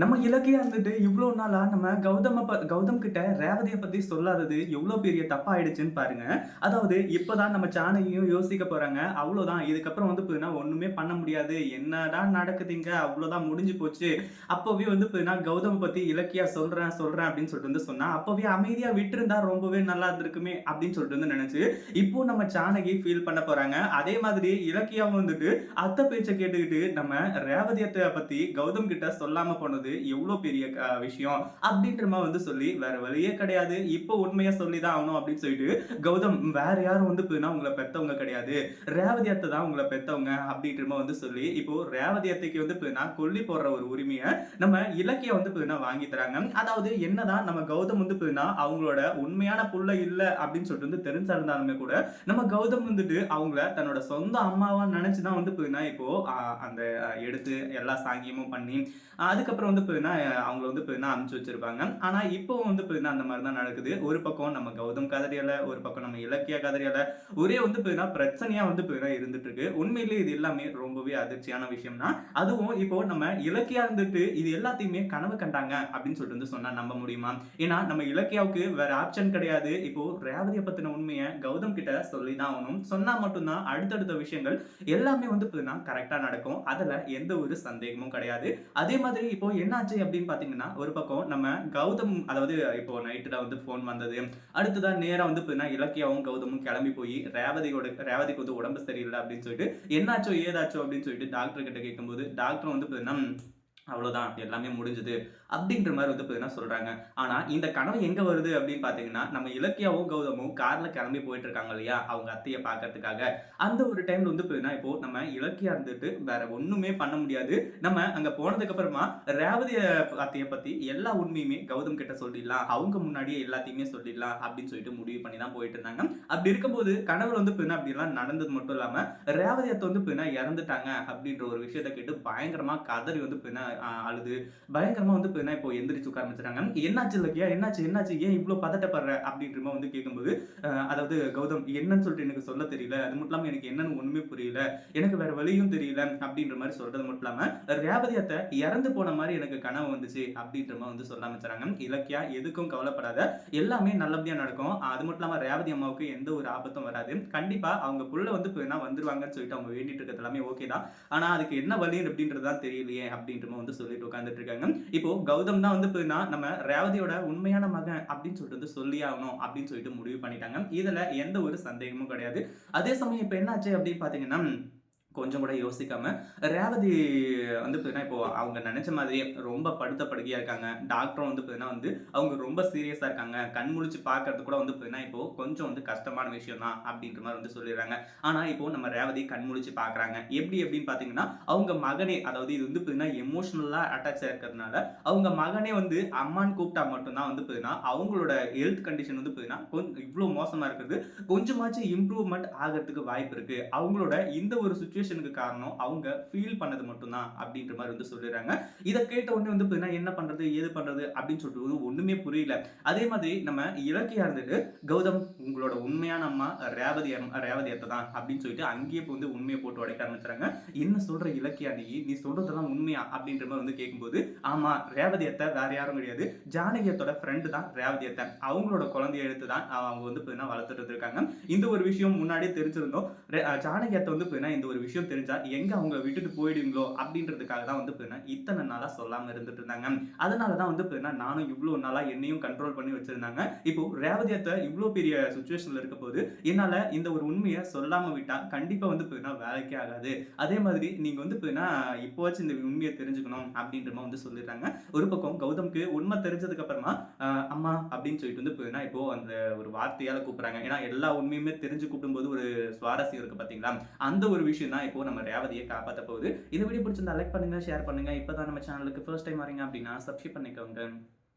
நம்ம இலக்கியா இருந்துட்டு இவ்வளோ நாளா நம்ம கௌதம ப கௌதம் கிட்ட ரேவதியை பத்தி சொல்லாதது எவ்வளோ பெரிய தப்பாயிடுச்சுன்னு பாருங்க. அதாவது இப்பதான் நம்ம சாணையும் யோசிக்க போறாங்க. அவ்வளோதான் இதுக்கப்புறம் வந்து பார்த்தீங்கன்னா ஒண்ணுமே பண்ண முடியாது. என்னடா நடக்குது அவ்வளோதான் முடிஞ்சு போச்சு. அப்போவே வந்து பார்த்தீங்கன்னா கௌதம பத்தி இலக்கியா சொல்றேன், சொல்றேன் அப்படின்னு சொல்லிட்டு வந்து சொன்னா, அப்போவே அமைதியா விட்டுருந்தா ரொம்பவே நல்லா இருந்திருக்குமே அப்படின்னு சொல்லிட்டு வந்து நினைச்சு, இப்போ நம்ம சாணகி ஃபீல் பண்ண போறாங்க. அதே மாதிரி இலக்கியாவும் வந்துட்டு அத்தை பேச்சை கேட்டுக்கிட்டு நம்ம ரேவதியத்தை பற்றி பத்தி கௌதம் கிட்ட சொல்லாம போனது எவ்ளோ பெரிய விஷயம் அப்படின்ற மாதிரி வந்து சொல்லி, வேற வழியே கிடையாது. இப்போ உண்மைய சொல்லி தான் ஆகணும் அப்படின்னு சொல்லிட்டு, கௌதம் வேற யாரும் வந்து பார்த்தீங்கன்னா உங்களை பெத்தவங்க கிடையாது. ரேவதி அத்தை தான் உங்களை பெத்தவங்க அப்படின்ற மாதிரி வந்து சொல்லி, இப்போ ரேவதி அத்தைக்கு வந்து பார்த்தீங்கன்னா கொல்லி போடுற ஒரு உரிமையை நம்ம இலக்கியம் வந்து பார்த்தீங்கன்னா வாங்கி தராங்க. அதாவது என்னதான் நம்ம கௌதம் வந்து பார்த்தீங்கன்னா அவங்களோட உண்மையான புள்ள இல்ல அப்படின்னு சொல்லிட்டு வந்து தெரிஞ்சிருந்தாலுமே கூட, நம்ம கௌதம் வந்துட்டு அவங்கள தன்னோட சொந்த அம்மாவா நினைச்சு தான் வந்து பார்த்தீங்கன்னா இப்போ அந்த எடுத்து எல்லா சாங்கியமும் பண்ணி, அதுக்கப்புறம் வந்து பார்த்தீங்கன்னா அவங்கள வந்து பார்த்தீங்கன்னா அமுச்சு வச்சிருப்பாங்க. ஆனா இப்போ வந்து பார்த்தீங்கன்னா அந்த மாதிரி தான் நடக்குது. ஒரு பக்கம் நம்ம கௌதம் கதறி-அழ, ஒரு பக்கம் நம்ம இலக்கிய கதறி-அழ, ஒரே வந்து பார்த்தீங்கன்னா பிரச்சனையா வந்து பார்த்தீங்கன்னா இருந்துட்டு இருக்கு. உண்மையிலேயே இது எல்லாமே ரொம்பவே அதிர்ச்சியான விஷயம்னா அதுவும் இப்போ நம்ம இலக்கியா இருந்துட்டு இது எல்லாத்தையுமே கனவு கண்டாங்க அப்படின்னு சொல்லிட்டு வந்து சொன்னா நம்ப முடியுமா? ஏன்னா நம்ம இலக்கியாவுக்கு வேற ஆப்ஷன் கிடையாது. இப்போ ரேவதியை பத்தின உண்மையை கௌதம் கிட்ட சொல்லி தான் ஆகணும். சொன்னா மட்டும்தான் அடுத்தடுத்த விஷயங்கள் எல்லாமே வந்து பார்த்தீங்கன்னா கரெக்டா நடக்கும். அதுல எந்த ஒரு சந்தேகமும் கிடையாது. அதே மாதிரி இப்போ என்னாச்சு அப்படின்னு பார்த்தீங்கன்னா, ஒரு பக்கம் நம்ம கௌதம் அதாவது இப்போ நைட்ல வந்து ஃபோன் வந்தது. அடுத்ததா நேரா வந்து பார்த்தீங்கன்னா இலக்கியாவும், கௌதமும் கிளம்பி போய் ரேவதியோட ரேவதிக்கு வந்து உடம்பு சரியில்லை அப்படின்னு சொல்லிட்டு, என்னாச்சோ ஏதாச்சோ அப்படின்னு சொல்லிட்டு டாக்டர் கிட்ட கேட்கும்போது, டாக்டர் வந்து பார்த்தீங்கன்னா அவ்வளோதான் எல்லாமே முடிஞ்சுது. அப்படின்ற மாதிரி வந்து பார்த்தீங்கன்னா சொல்கிறாங்க ஆனால் இந்த கனவு எங்கே வருது அப்படின்னு பார்த்தீங்கன்னா, நம்ம இலக்கியாவும், கௌதமும் காரில் கிளம்பி போயிட்டு இருக்காங்க இல்லையா? அவங்க அத்தையை பார்க்கறதுக்காக. அந்த ஒரு டைம்ல வந்து பார்த்தீங்கன்னா, இப்போ நம்ம இலக்கியா இருந்துட்டு வேற ஒன்றுமே பண்ண முடியாது. நம்ம அங்கே போனதுக்கு அப்புறமா ரேவதி பற்றி எல்லா உண்மையுமே கௌதம் கிட்ட சொல்லிடலாம். அவங்க முன்னாடியே எல்லாத்தையுமே சொல்லிடலாம் அப்படின்னு சொல்லிட்டு முடிவு பண்ணி தான் போயிட்டு இருந்தாங்க. அப்படி இருக்கும்போது கனவுல வந்து பார்த்தீங்கன்னா அப்படிலாம் நடந்தது மட்டும் இல்லாமல் ரேவதி அத்தை வந்து பார்த்தீங்கன்னா இறந்துட்டாங்க அப்படின்ற ஒரு விஷயத்த கேட்டு பயங்கரமாக கதறி வந்து பார்த்தீங்கன்னா அழுது, பயங்கரமா வந்து பார்த்தீங்கன்னா இப்போ எந்திரிச்சு உட்கார "என்னாச்சு இல்லையா என்னாச்சு? என்னாச்சு? ஏன் இவ்வளோ பதட்டப்படுற?" அப்படின்ற வந்து கேட்கும்போது, அதாவது கௌதம் என்னன்னு சொல்லிட்டு எனக்கு சொல்ல தெரியல. அது மட்டும் இல்லாமல் எனக்கு என்னன்னு ஒன்றுமே புரியல. எனக்கு வேற வழியும் தெரியல அப்படின்ற மாதிரி சொல்றது மட்டும் இல்லாமல் ரேவதி அத்தை இறந்து போன மாதிரி எனக்கு கனவு வந்துச்சு அப்படின்ற மாதிரி வந்து சொல்ல ஆரம்பிச்சாங்க இலக்கியா எதுக்கும் கவலைப்படாத. எல்லாமே நல்லபடியா நடக்கும். அது மட்டும் இல்லாம ரேவதி அம்மாவுக்கு எந்த ஒரு ஆபத்தும் வராது. கண்டிப்பா அவங்க புள்ள வந்து பார்த்தீங்கன்னா வந்துருவாங்கன்னு சொல்லிட்டு அவங்க வேண்டிட்டு இருக்கிறது எல்லாமே ஓகே தான். ஆனா அதுக்கு என்ன வழி அப்படின்றது தான் தெரியலையே அப்படின்ற வந்து சொல்லிட்டு உட்காந்துட்டு இருக்காங்க. இப்போ கௌதம் தான் வந்து எப்படின்னா நம்ம ரேவதியோட உண்மையான மகன் அப்படின்னு சொல்லிட்டு வந்து சொல்லி ஆகணும் அப்படின்னு சொல்லிட்டு முடிவு பண்ணிட்டாங்க. இதுல எந்த ஒரு சந்தேகமும் கிடையாது. அதே சமயம் இப்போ என்னாச்சு அப்படின்னு பாத்தீங்கன்னா கொஞ்சம் கூட யோசிக்காம ரேவதி வந்து பார்த்தீங்கன்னா, இப்போ அவங்க நினைச்ச மாதிரியே ரொம்ப படுத்த படுக்கையா இருக்காங்க. டாக்டரும் வந்து பார்த்தீங்கன்னா வந்து அவங்க ரொம்ப சீரியஸா இருக்காங்க. கண் முழிச்சு பார்க்கறது கூட வந்து பார்த்தீங்கன்னா, இப்போ கொஞ்சம் வந்து கஷ்டமான விஷயம் தான் அப்படின்ற மாதிரி வந்து சொல்லிடுறாங்க. ஆனா இப்போ நம்ம ரேவதி கண் முழிச்சு பார்க்குறாங்க. எப்படி எப்படின்னு பார்த்தீங்கன்னா, அவங்க மகனே அதாவது இது வந்து பார்த்தீங்கன்னா எமோஷனலா அட்டாச் ஆயிருக்கிறதுனால, அவங்க மகனே வந்து அம்மான்னு கூப்பிட்டா மட்டும்தான் வந்து பார்த்தீங்கன்னா, அவங்களோட ஹெல்த் கண்டிஷன் வந்து பார்த்தீங்கன்னா, கொஞ்சம் இவ்வளோ மோசமா இருக்குது. கொஞ்சமாச்சும் இம்ப்ரூவ்மெண்ட் ஆகிறதுக்கு வாய்ப்பு இருக்கு. அவங்களோட இந்த ஒரு சுச்சுவேஷனுக்கு காரணம் அவங்க ஃபீல் பண்ணது மட்டும் தான் அப்படின்ற மாதிரி வந்து சொல்லிடுறாங்க. இத கேட்ட உடனே வந்து பார்த்தீங்கன்னா, என்ன பண்றது? ஏது பண்றது? அப்படின்னு சொல்லிட்டு ஒண்ணுமே புரியல. அதே மாதிரி நம்ம இலக்கியா இருந்துட்டு, கௌதம் உங்களோட உண்மையான அம்மா ரேவதி ரேவதி அத்தை தான் அப்படின்னு சொல்லிட்டு அங்கேயே வந்து உண்மையை போட்டு உடைக்க ஆரம்பிச்சுறாங்க. என்ன சொல்ற இலக்கியா நீ? நீ சொல்றதெல்லாம் உண்மையா? அப்படின்ற மாதிரி வந்து கேட்கும்போது, ஆமா ரேவதி அத்தை வேற யாரும் கிடையாது. ஜானகியத்தோட ஃப்ரெண்டு தான் ரேவதி அத்தை. அவங்களோட குழந்தைய எடுத்து தான் அவங்க வந்து பார்த்தீங்கன்னா வளர்த்துட்டு இருக்காங்க. இந்த ஒரு விஷயம் முன்னாடியே தெரிஞ்சிருந்தோம். ஜானகியத்தை வந்து பார்த்தீங்கன்னா இந்த ஒரு விஷயம் விஷயம் தெரிஞ்சா எங்க அவங்கள விட்டுட்டு போயிடுவீங்களோ அப்படின்றதுக்காக தான் வந்து பார்த்தீங்கன்னா இத்தனை நாளா சொல்லாம இருந்துட்டு இருந்தாங்க. அதனால தான் வந்து பார்த்தீங்கன்னா நானும் இவ்வளோ நாளா என்னையும் கண்ட்ரோல் பண்ணி வச்சிருந்தாங்க. இப்போ ரேவதியத்தை அத்தை பெரிய பெரிய இருக்க போது என்னால இந்த ஒரு உண்மையை சொல்லாம விட்டா கண்டிப்பா வந்து போயினா வேலைக்கே ஆகாது. அதே மாதிரி நீங்க வந்து பார்த்தீங்கன்னா இப்போவாச்சும் இந்த உண்மையை தெரிஞ்சுக்கணும் அப்படின்ற வந்து சொல்லிடுறாங்க. ஒரு பக்கம் கௌதம்க்கு உண்மை தெரிஞ்சதுக்கு அப்புறமா, அம்மா அப்படின்னு சொல்லிட்டு வந்து பார்த்தீங்கன்னா இப்போ அந்த ஒரு வார்த்தையால கூப்பிடுறாங்க. ஏன்னா எல்லா உண்மையுமே தெரிஞ்சு கூப்பிடும்போது ஒரு சுவாரஸ்யம் இருக்கு பார்த்தீங்களா? அந்த ஒரு விஷயம் தான் இப்போ நம்ம ரேவதியை காப்பாத்த போகுது. இந்த வீடியோ பிடிச்சிருந்தா லைக் பண்ணுங்க, ஷேர் பண்ணுங்க. இப்பதான் நம்ம சேனலுக்கு ஃபர்ஸ்ட் டைம் வரீங்க அப்படின்னா சப்ஸ்கிரைப் பண்ணிக்கோங்க.